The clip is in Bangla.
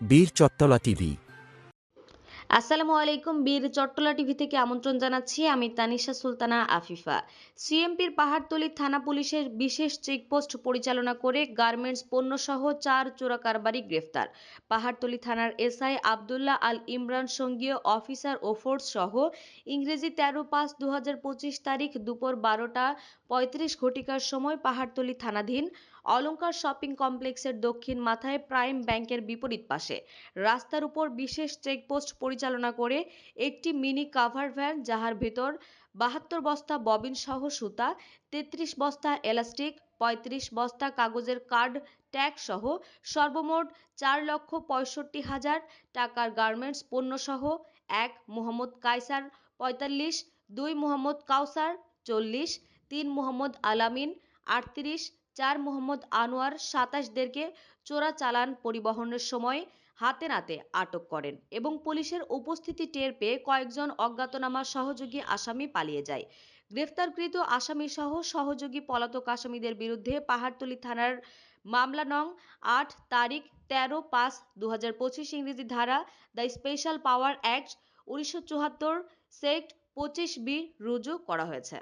বীর চত্তলা টিভি। আসসালামু আলাইকুম, বীর চট্টলা টিভি থেকে আমন্ত্রণ জানাচ্ছি আমি তানিশা সুলতানা আফিফা। সিএমপির পাহাড়তলী থানা পুলিশের বিশেষ চেকপোস্ট পরিচালনা করে গার্মেন্টস পণ্যসহ চার চোরা কারবারি গ্রেফতার। পাহাড়তলী থানার এসআই আবদুল্লাহ আল ইমরান সঙ্গীয় অফিসার ও ফোর্স সহ ইংরেজি তেরো পাঁচ দু তারিখ দুপুর বারোটা পঁয়ত্রিশ ঘটিকার সময় পাহাড়তলী থানাধীন অলংকার শপিং কমপ্লেক্সের দক্ষিণ মাথায় প্রাইম ব্যাংকের বিপরীত পাশে। রাস্তার উপর বিশেষ চেকপোস্ট পরিচালনা করে একটি মিনি কাভার ভ্যান, যাহার ভেতর বাহাত্তর বস্তা ববিন সহ সুতা, তেত্রিশ বস্তা এলাস্টিক, পঁয়ত্রিশ বস্তা কাগজের কার্ড ট্যাগ সহ সর্বমোট চার লক্ষ পঁয়ষট্টি হাজার টাকার গার্মেন্টস পণ্য সহ এক মোহাম্মদ কায়সার পঁয়তাল্লিশ, দুই মোহাম্মদ কাউসার চল্লিশ, তিন মোহাম্মদ আলামিন আটত্রিশ চার মোহাম্মদ আনোয়ার সাতাশদেরকে চোরা চালান পরিবহনের সময় হাতে নাতে আটক করেন এবং পুলিশের উপস্থিতি টের পেয়ে কয়েকজন অজ্ঞাতনামা সহযোগী আসামি পালিয়ে যায়। গ্রেফতারকৃত আসামি সহ সহযোগী পলাতক আসামিদের বিরুদ্ধে পাহাড়তলী থানার মামলা নং আট, তারিখ তেরো পাঁচ দু ইংরেজি ধারা দ্য স্পেশাল পাওয়ার অ্যাক্ট উনিশশো চুয়াত্তর, সেক্ট পঁচিশ বি, রুজু করা হয়েছে।